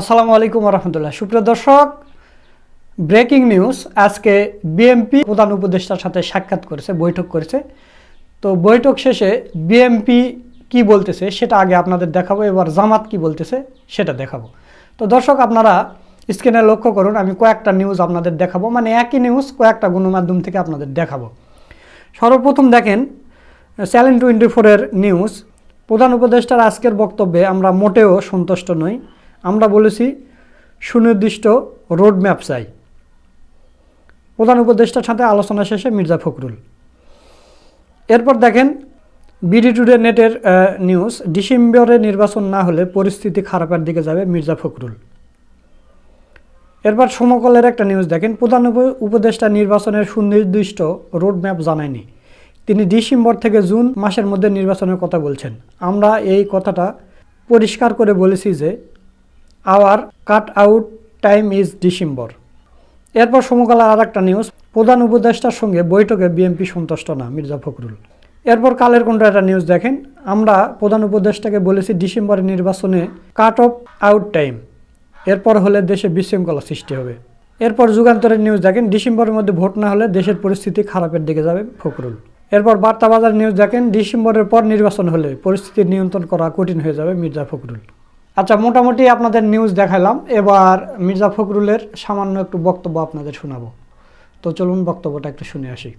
আসসালামু আলাইকুম রহমতুল্লাহ। সুপ্রিয় দর্শক, ব্রেকিং নিউজ, আজকে বিএমপি প্রধান উপদেষ্টার সাথে সাক্ষাৎ করেছে, বৈঠক করেছে। তো বৈঠক শেষে বিএমপি কি বলতেছে সেটা আগে আপনাদের দেখাবো, এবার জামাত কি বলতেছে সেটা দেখাবো। তো দর্শক, আপনারা স্ক্রিনে লক্ষ্য করুন, আমি কয়েকটা নিউজ আপনাদের দেখাবো মানে একই নিউজ কয়েকটা গণমাধ্যম থেকে আপনাদের দেখাবো। সর্বপ্রথম দেখেন চ্যালেঞ্জ টোয়েন্টি ফোরের নিউজ। প্রধান উপদেষ্টার আজকের বক্তব্যে আমরা মোটেও সন্তুষ্ট নই। আমরা বলেছি সুনির্দিষ্ট রোড ম্যাপ চাই। প্রধান উপদেষ্টার সাথে আলোচনা শেষে মির্জা ফখরুল। এরপর দেখেন, বিডি টুডে নেটের নিউজ, ডিসেম্বরে নির্বাচন না হলে পরিস্থিতি খারাপের দিকে যাবে মির্জা ফখরুল। এরপর সমকলের একটা নিউজ দেখেন, প্রধান উপ- উপদেষ্টা নির্বাচনের সুনির্দিষ্ট রোড ম্যাপ জানায়নি। তিনি ডিসেম্বর থেকে জুন মাসের মধ্যে নির্বাচনের কথা বলছেন। আমরা এই কথাটা পরিষ্কার করে বলেছি যে our cut out time is December. এরপর সমকালের আর একটা নিউজ, প্রধান উপদেষ্টার সঙ্গে বৈঠকে বিএনপি সন্তুষ্ট না মির্জা ফখরুল। এরপর কালের কোনটা একটা নিউজ দেখেন, আমরা প্রধান উপদেষ্টাকে বলেছি ডিসেম্বরের নির্বাচনে কাট অফ আউট টাইম, এরপর হলে দেশে বিশৃঙ্খলা সৃষ্টি হবে। এরপর যুগান্তরের নিউজ দেখেন, ডিসেম্বরের মধ্যে ভোট না হলে দেশের পরিস্থিতি খারাপের দিকে যাবে ফখরুল। এরপর বার্তা বাজার নিউজ দেখেন, ডিসেম্বরের পর নির্বাচন হলে পরিস্থিতি নিয়ন্ত্রণ করা কঠিন হয়ে যাবে মির্জা ফখরুল। আচ্ছা মোটামুটি আপনাদের নিউজ দেখালাম। এবার মির্জা ফখরুলের সামান্য একটু বক্তব্য আপনাদের শোনাবো। তো চলুন বক্তব্যটা একটু শুনে আসি।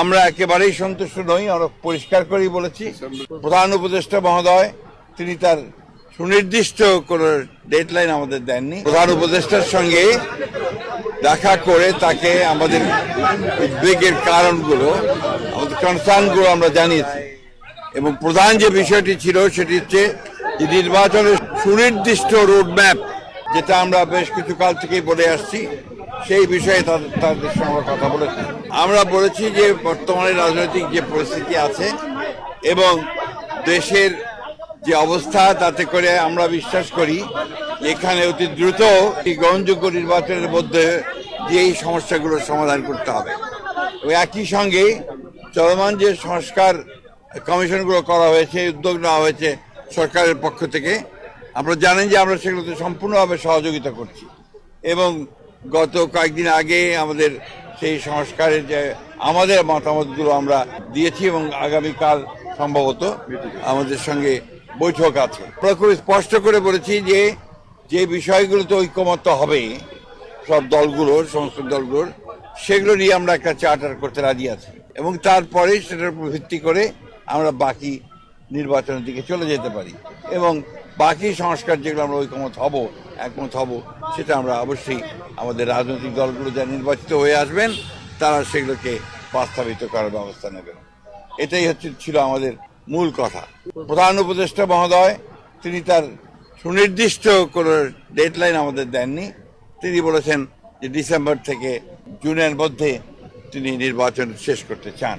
আমরা একেবারেই সন্তুষ্ট নই, আমরা পরিষ্কার করেই বলেছি। প্রধান উপদেষ্টা মহোদয়, তিনি তার সুনির্দিষ্ট কোনো ডেডলাইন আমাদের দেননি। প্রধান উপদেষ্টার সঙ্গে দেখা করে তাকে আমাদের উদ্বেগের কারণগুলো, আমাদের কনসার্নগুলো আমরা জানিয়েছি। এবং প্রধান যে বিষয়টি ছিল, সেটি হচ্ছে যে নির্বাচনের সুনির্দিষ্ট রোডম্যাপ, যেটা আমরা বেশ কিছু কাল থেকেই বলে আসছি, সেই বিষয়ে তাদের তাদের সঙ্গে আমরা কথা বলেছি। আমরা বলেছি যে, বর্তমানে রাজনৈতিক যে পরিস্থিতি আছে এবং দেশের যে অবস্থা, তাতে করে আমরা বিশ্বাস করি এখানে অতি দ্রুত এই গ্রহণযোগ্য নির্বাচনের মধ্যে যে এই সমস্যাগুলোর সমাধান করতে হবে। এবং একই সঙ্গে চলমান যে সংস্কার কমিশনগুলো করা হয়েছে, উদ্যোগ নেওয়া হয়েছে সরকারের পক্ষ থেকে। আপনারা জানেন যে আমরা সেগুলোতে সম্পূর্ণভাবে সহযোগিতা করছি। এবং গত কয়েকদিন আগে আমাদের সেই সংস্কারের যে আমাদের মতামতগুলো আমরা দিয়েছি এবং আগামীকাল সম্ভবত আমাদের সঙ্গে বৈঠক আছে। আমরা খুব স্পষ্ট করে বলেছি যে যে বিষয়গুলোতে ঐক্যমত্য হবে, সব দলগুলোর সমস্ত দলগুলোর, সেগুলো নিয়ে আমরা একটা চার্টার করতে রাজি আছি। এবং তারপরে সেটার উপর ভিত্তি করে আমরা বাকি নির্বাচনের দিকে চলে যেতে পারি। এবং বাকি সংস্কার যেগুলো আমরা ঐকমত হব, একমত হব, সেটা আমরা অবশ্যই আমাদের রাজনৈতিক দলগুলো যা নির্বাচিত হয়ে আসবেন, তারা সেগুলোকে বাস্তবায়িত করার ব্যবস্থা নেবেন। এটাই হচ্ছে, ছিল আমাদের মূল কথা। প্রধান উপদেষ্টা মহোদয়, তিনি তার সুনির্দিষ্ট কোনো ডেডলাইন আমাদের দেননি। তিনি বলেছেন যে ডিসেম্বর থেকে জুনের মধ্যে তিনি নির্বাচন শেষ করতে চান।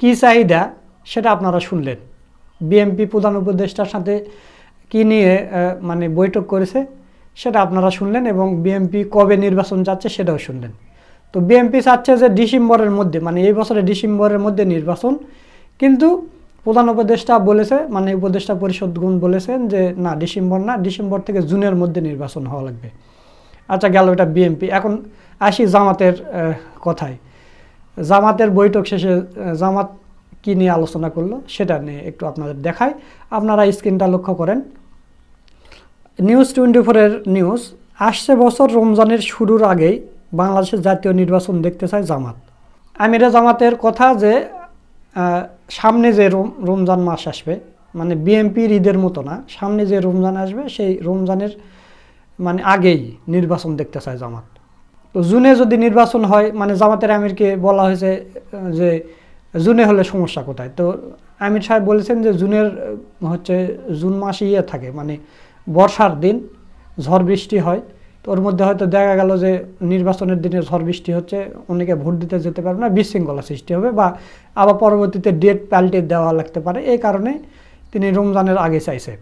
কি চাহিদা সেটা আপনারা শুনলেন। বিএমপি প্রধান উপদেষ্টার সাথে কি নিয়ে মানে বৈঠক করেছে সেটা আপনারা শুনলেন এবং বিএমপি কবে নির্বাচন যাচ্ছে সেটাও শুনলেন। তো বিএমপি চাচ্ছে যে ডিসেম্বরের মধ্যে মানে এই বছরের ডিসেম্বরের মধ্যে নির্বাচন। কিন্তু প্রধান উপদেষ্টা বলেছে মানে উপদেষ্টা পরিষদগুণ বলেছেন যে না, ডিসেম্বর না, ডিসেম্বর থেকে জুনের মধ্যে নির্বাচন হওয়া লাগবে। আচ্ছা গেল এটা বিএমপি এখন আসি জামাতের কথায়। জামাতের বৈঠক শেষে জামাত কি নিয়ে আলোচনা করল সেটা নিয়ে একটু আপনাদের দেখাই। আপনারা স্ক্রিনটা লক্ষ্য করেন। নিউজ টোয়েন্টি ফোরের নিউজ, আসছে বছর রমজানের শুরুর আগেই বাংলাদেশের জাতীয় নির্বাচন দেখতে চায় জামাত। আমিরে জামাতের কথা যে সামনে যে রম- রমজান মাস আসবে মানে বিএমপির ঈদের মতো না, সামনে যে রমজান আসবে, সেই রমজানের মানে আগেই নির্বাচন দেখতে চায় জামাত। তো জুনে যদি নির্বাচন হয় মানে জামাতের আমিরকে বলা হয়েছে যে জুনে হলে সমস্যা কোথায়? তো আমির সাহেব বলেছেন যে জুনের হচ্ছে জুন মাসে ইয়ে থাকে মানে বর্ষার দিন ঝড় বৃষ্টি হয়। তো ওর মধ্যে হয়তো দেখা গেল যে নির্বাচনের দিনে ঝড় বৃষ্টি হচ্ছে, অনেকে ভোট দিতে যেতে পারবে না, বিশৃঙ্খলা সৃষ্টি হবে বা আবার পরবর্তীতে ডেট পাল্টে দেওয়া লাগতে পারে। এই কারণে তিনি রমজানের আগে চাইছে।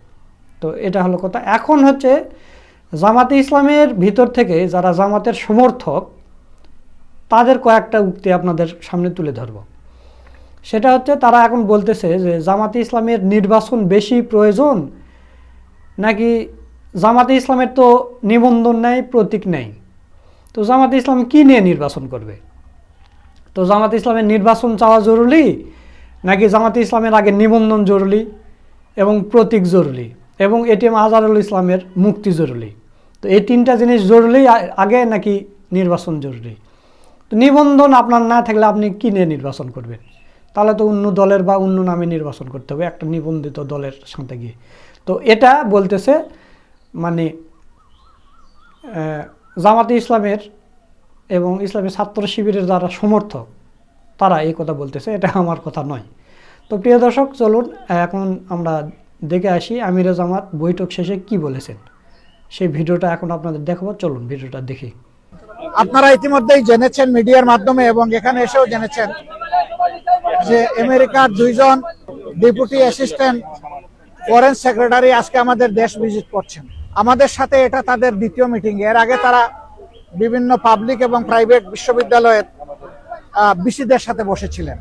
তো এটা হলো কথা। এখন হচ্ছে জামাতে ইসলামের ভিতর থেকে যারা জামাতের সমর্থক, তাদের কয়েকটা উক্তি আপনাদের সামনে তুলে ধরব। সেটা হচ্ছে, তারা এখন বলতেছে যে জামাতে ইসলামের নির্বাচন বেশি প্রয়োজন নাকি জামাতে ইসলামের তো নিবন্ধন নেই, প্রতীক নেই? তো জামাতে ইসলাম কি নিয়ে নির্বাচন করবে? তো জামাতে ইসলামের নির্বাচন চাওয়া জরুরি নাকি জামাতে ইসলামের আগে নিবন্ধন জরুরি এবং প্রতীক জরুরি? এবং এটিএম আজহারুল ইসলামের মুক্তি জরুরি। তো এই তিনটা জিনিস জরুরি আগে নাকি নির্বাচন জরুরি? তো নিবন্ধন আপনার না থাকলে আপনি কি নিয়ে নির্বাচন করবেন? তাহলে তো অন্য দলের বা অন্য নামে নির্বাচন করতে হবে, একটা নিবন্ধিত দলের সাথে গিয়ে। তো এটা বলতেছে মানে জামাতে ইসলামের এবং ইসলামী ছাত্র শিবিরের যারা সমর্থক, তারা এই কথা বলতেছে, এটা আমার কথা নয়। তো প্রিয় দর্শক, চলুন, এখন আমরা দেখে আসি আমিরে জামাত বৈঠক শেষে কি বলেছেন। সেই ভিডিওটা এখন আপনাদের দেখাবো, চলুন ভিডিওটা দেখি। আপনারা ইতিমধ্যেই জেনেছেন মিডিয়ার মাধ্যমে এবং এখানে এসেও জেনেছেন যে আমেরিকার দুইজন ডেপুটি অ্যাসিস্ট্যান্ট ফরেন সেক্রেটারি আজকে আমাদের দেশ ভিজিট করছেন। আমাদের সাথে এটা তাদের দ্বিতীয় মিটিং। এর আগে তারা বিভিন্ন পাবলিক এবং প্রাইভেট বিশ্ববিদ্যালয়ের বিসিদের সাথে বসেছিলেন।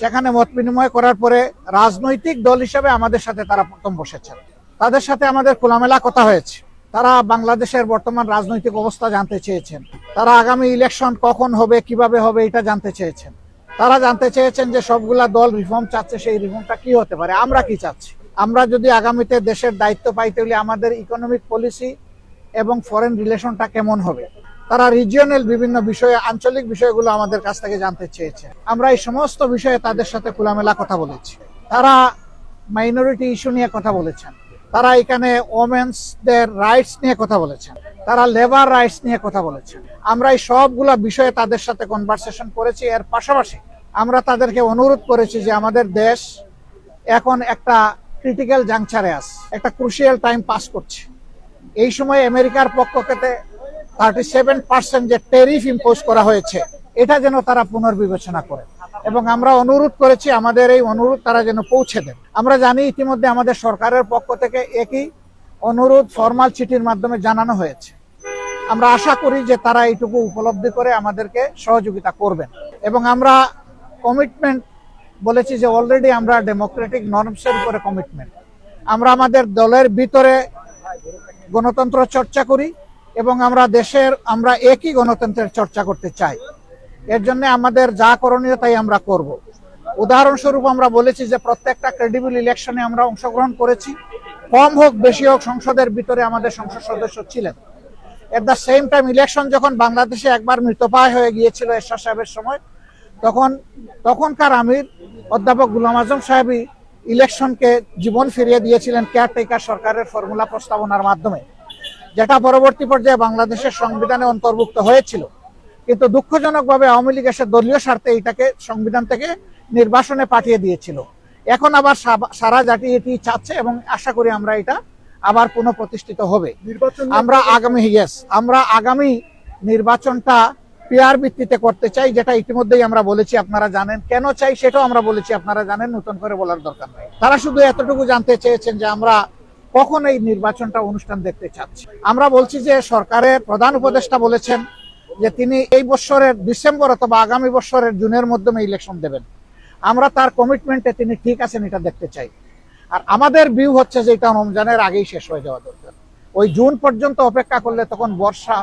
সেখানে মত বিনিময় করার পরে রাজনৈতিক দল হিসেবে আমাদের সাথে তারা প্রথম বসেছেন। তাদের সাথে আমাদের খোলামেলা কথা হয়েছে। তারা বাংলাদেশের বর্তমান রাজনৈতিক অবস্থা জানতে চেয়েছেন। তারা আগামী ইলেকশন কখন হবে, কীভাবে হবে, এটা জানতে চেয়েছেন। তারা জানতে চেয়েছেন যে সবগুলা দল রিফর্ম চাচ্ছে, সেই রিফর্মটা কি হতে পারে, আমরা কি চাচ্ছি? আমরা যদি আগামীতে দেশের দায়িত্ব পাইতে হলে আমাদের ইকোনমিক পলিসি এবং ফরেন রিলেশনটা কেমন হবে? তারা রিজিয়নাল বিভিন্ন বিষয়ে, আঞ্চলিক বিষয়গুলো আমাদের কাছ থেকে জানতে চেয়েছে। আমরা এই সমস্ত বিষয়ে তাদের সাথে খোলামেলা কথা বলেছি। তারা মাইনরিটি ইস্যু নিয়ে কথা বলেছেন। তারা এখানে ওমেন্সদের রাইটস নিয়ে কথা বলেছেন। তারা লেবার রাইটস নিয়ে কথা বলেছেন। আমরা এই সবগুলা বিষয়ে তাদের সাথে কনভারসেশন করেছি। এর পাশাপাশি আমরা তাদেরকে অনুরোধ করেছি যে আমাদের দেশ এখন একটা ক্রিটিক্যাল জাংচারে আস একটা ক্রুশিয়াল টাইম পাস করছে। এই সময় আমেরিকার পক্ষ থেকে থার্টি সেভেন পার্সেন্ট যে টেরিফ ইম্পোজ করা হয়েছে, এটা যেন তারা পুনর্বিবেচনা করে। এবং আমরা অনুরোধ করেছি, আমাদের এই অনুরোধ তারা যেন পৌঁছে দেন। আমরা জানি ইতিমধ্যে আমাদের সরকারের পক্ষ থেকে একই অনুরোধ ফর্মাল চিঠির মাধ্যমে জানানো হয়েছে। আমরা আশা করি যে তারা এইটুকু উপলব্ধি করে আমাদেরকে সহযোগিতা করবেন। এবং আমরা কমিটমেন্ট বলেছি যে অলরেডি আমরা ডেমোক্রেটিক নর্মসের উপরে কমিটমেন্ট আমরা আমাদের দলের ভিতরে গণতন্ত্র চর্চা করি এবং আমরা দেশের, আমরা একই গণতন্ত্রের চর্চা করতে চাই। এর জন্য আমাদের যা করণীয় তাই আমরা করব। উদাহরণস্বরূপ আমরা বলেছি যে প্রত্যেকটা ক্রেডিবল ইলেকশনে আমরা অংশগ্রহণ করেছি। কম হোক, বেশি হোক, সংসদের ভিতরে আমাদের সংসদ সদস্য ছিলেন। At the same time election যখন বাংলাদেশে একবার মৃতপায় হয়ে গিয়েছিল এরশাদ সাহেবের সময়, তখন, তখনকার আমির অধ্যাপক গুলাম আজম সাহেবই ইলেকশনকে জীবন ফিরিয়ে দিয়েছিলেন কেয়ারটেকার সরকারের ফর্মুলা প্রস্তাবনার মাধ্যমে। যেটা পরবর্তী পর্যায়ে বাংলাদেশের সংবিধানে অন্তর্ভুক্ত হয়েছিল। কিন্তু দুঃখজনকভাবে আওয়ামী লীগ এসে দলীয় স্বার্থে এটাকে সংবিধান থেকে নির্বাসনে পাঠিয়ে দিয়েছিল। এখন আবার সারা জাতি এটি চাচ্ছে এবং আশা করি আমরা এটা আবার পুনঃপ্রতিষ্ঠিত হবে। আমরা আগামী ইয়েস আমরা আগামী নির্বাচনটা পিয়ার ভিত্তিতে করতে চাই যেটা ইতিমধ্যেই আমরা বলেছি আপনারা জানেন। কেন চাই সেটাও আমরা বলেছি আপনারা জানেন নতুন করে বলার দরকার নাই। তারা শুধু এতটুকু জানতে চেয়েছেন যে আমরা কখন এই নির্বাচনটা অনুষ্ঠান দেখতে চাচ্ছি? আমরা বলছি যে সরকারের প্রধান উপদেষ্টা বলেছেন যে তিনি এই বছরের ডিসেম্বর অথবা আগামী বছরের জুনের মাধ্যমে ইলেকশন দেবেন। আমরা তার কমিটমেন্টে তিনি ঠিক আছেন এটা দেখতে চাই। আর আমাদের ভিউ হচ্ছে যে এটা রমজানের আগেই শেষ হয়ে যাওয়া দরকার। ওই জুন পর্যন্ত অপেক্ষা করলে তখন বর্ষা,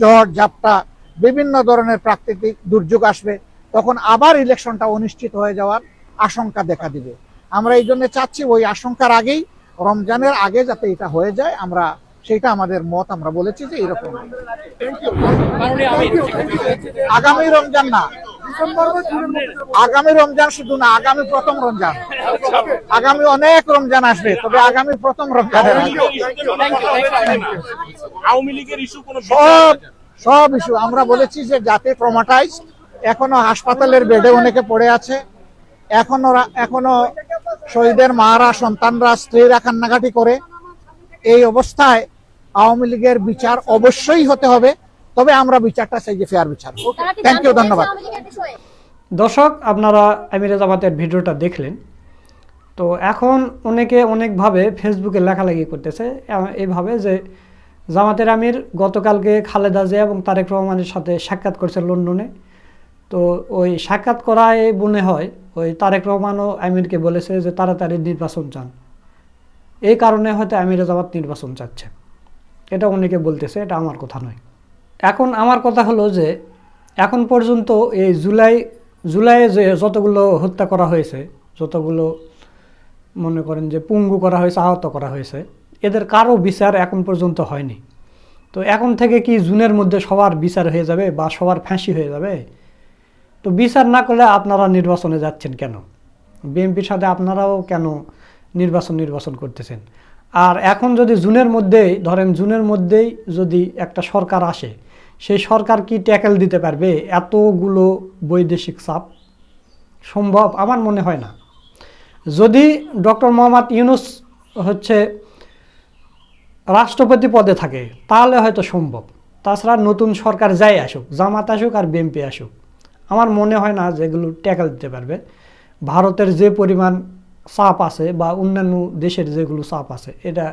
ঝড়, ঝাপটা, বিভিন্ন ধরনের প্রাকৃতিক দুর্যোগ আসবে। তখন আবার ইলেকশনটা অনিশ্চিত হয়ে যাওয়ার আশঙ্কা দেখা দিবে। আমরা এই জন্য চাচ্ছি ওই আশঙ্কার আগেই রমজানের আগে যাতে এটা হয়ে যায় আমরা সেটা আমাদের মত আমরা বলেছি যে এরকম। আগামী রমজান না। আগামী রমজান শুধু না আগামী প্রথম রমজান। আগামী অনেক রমজান আসবে তবে আগামী প্রথম। আওয়ামী লীগের ইস্যু সব সব ইস্যু। আমরা বলেছি যে যাতে ট্রমাটাইজ এখনও হাসপাতালের বেডে অনেকে পড়ে আছে এখনও এখনও শহীদের মারা সন্তানরা স্ত্রীরা কান্নাকাটি করে এই অবস্থায় আওয়ামী লীগের বিচার অবশ্যই হতে হবে। তবে আমরা বিচারটা চাই যে ফেয়ার বিচার থ্যাংক ইউ ধন্যবাদ। দর্শক আপনারা আমিরে জামাতের ভিডিওটা দেখলেন। তো এখন অনেকে অনেকভাবে ফেসবুকে লেখালেখি করতেছে এ- এইভাবে যে জামাতের আমির গতকালকে খালেদা জিয়া এবং তারেক রহমানের সাথে সাক্ষাৎ করছে লন্ডনে। তো ওই সাক্ষাৎ করায় মনে হয় ওই তারেক রহমানও আমিরকে বলেছে যে তাড়াতাড়ি নির্বাচন চান। এই কারণে হয়তো আমিরে জামাত নির্বাচন চাচ্ছে। এটা অনেকে বলতেছে, এটা আমার কথা নয়। এখন আমার কথা হলো যে, এখন পর্যন্ত এই জুলাই, জুলাইয়ে যে যতগুলো হত্যা করা হয়েছে, যতগুলো মনে করেন যে পুঙ্গু করা হয়েছে, আহত করা হয়েছে, এদের কারও বিচার এখন পর্যন্ত হয়নি। তো এখন থেকে কি জুনের মধ্যে সবার বিচার হয়ে যাবে বা সবার ফাঁসি হয়ে যাবে? তো বিচার না করলে আপনারা নির্বাচনে যাচ্ছেন কেন? বিএনপির সাথে আপনারাও কেন নির্বাচন নির্বাচন করতেছেন? আর এখন যদি জুনের মধ্যেই, ধরেন জুনের মধ্যেই যদি একটা সরকার আসে, সেই সরকার কি ট্যাকেল দিতে পারবে এতগুলো বৈদেশিক চাপ? সম্ভব আমার মনে হয় না। যদি ডক্টর মোহাম্মদ ইউনুস হচ্ছে রাষ্ট্রপতি পদে থাকে, তাহলে হয়তো সম্ভব। তাছাড়া নতুন সরকার যাই আসুক, জামাত আসুক আর বিএনপি আসুক। আমার মনে হয় না যেগুলো ট্যাকেল দিতে পারবে। ভারতের যে পরিমাণ চাপ আছে বা অন্যান্য দেশের যেগুলো চাপ আছে, এটা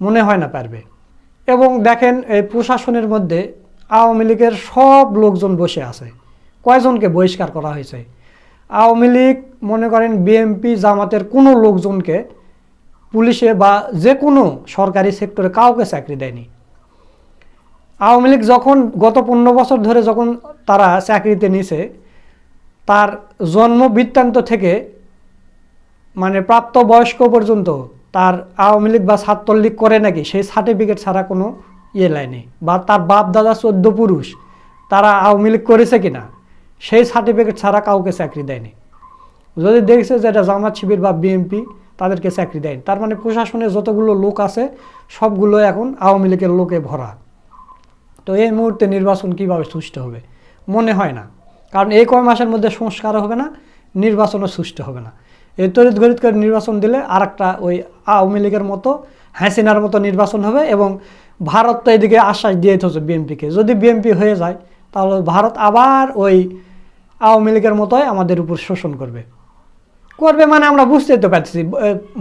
মনে হয় না পারবে। এবং দেখেন, এই প্রশাসনের মধ্যে আওয়ামী লীগের সব লোকজন বসে আছে। কয়জনকে বহিষ্কার করা হয়েছে? আওয়ামী লীগ, মনে করেন বিএনপি, জামাতের কোনো লোকজনকে পুলিশে বা যে কোনো সরকারি সেক্টরে কাউকে চাকরি দেয়নি। আওয়ামী লীগ যখন গত পনেরো বছর ধরে যখন তারা চাকরিতে নিছে তার জন্ম বৃত্তান্ত থেকে মানে প্রাপ্ত বয়স্ক পর্যন্ত তার আওয়ামী লীগ বা ছাত্রলীগ করে নাকি, সেই সার্টিফিকেট ছাড়া কোনো ইয়ে লাইনে বা তার বাপ দাদা চোদ্দ পুরুষ, তারা আওয়ামী লীগ করেছে কিনা, সেই সার্টিফিকেট ছাড়া কাউকে চাকরি দেয়নি। যদি দেখছে যে এটা জামাত শিবির বা বিএনপি তাদেরকে চাকরি দেয়নি। তার মানে প্রশাসনে যতগুলো লোক আছে, সবগুলো এখন আওয়ামী লীগের লোকে ভরা। তো এই মুহূর্তে নির্বাচন কীভাবে সুষ্ঠু হবে, মনে হয় না। কারণ এই কয় মাসের মধ্যে সংস্কারও হবে না, নির্বাচনও সুষ্ঠু হবে না। এই তড়িৎ গড়িত করে নির্বাচন দিলে আর একটা ওই আওয়ামী লীগের মতো হাসিনার মতো নির্বাচন হবে এবং ভারত তো এদিকে আশ্বাস দিয়ে হচ্ছে বিএনপিকে। যদি বিএনপি হয়ে যায়, তাহলে ভারত আবার ওই আওয়ামী লীগের মতোই আমাদের উপর শোষণ করবে। করবে মানে আমরা বুঝতে তো পারছি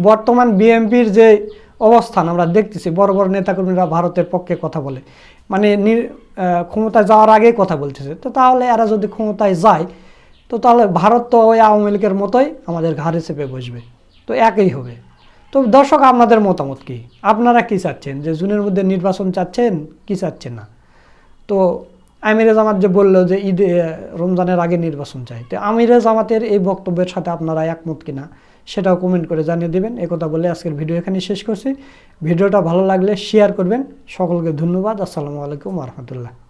বর্তমান বিএনপির যে অবস্থান আমরা দেখতেছি, বড় বড় নেতাকর্মীরা ভারতের পক্ষে কথা বলে। মানে ক্ষমতায় যাওয়ার আগেই কথা বলতেছে। তো তাহলে এরা যদি ক্ষমতায় যায়, তো তাহলে ভারত তো ওই আওয়ামী লীগের মতোই আমাদের ঘাড়ে চেপে বসবে। তো একই হবে। তো দর্শক, আপনাদের মতামত কি? আপনারা কি চাচ্ছেন? যে জুনের মধ্যে নির্বাচন চাচ্ছেন? কি চাচ্ছেন না? তো আমিরে জামাত যে বলল যে ঈদ রমজানের আগে নির্বাচন চাই। তো আমিরে জামাতের এই বক্তব্যের সাথে আপনারা একমত কিনা? সেটাও কমেন্ট করে জানিয়ে দেবেন। কথা বলে আজকের ভিডিও এখানে শেষ করছি। ভিডিওটা ভালো লাগলে শেয়ার করবেন। সকলকে ধন্যবাদ। আসসালামু আলাইকুম রহমতুল্লাহ।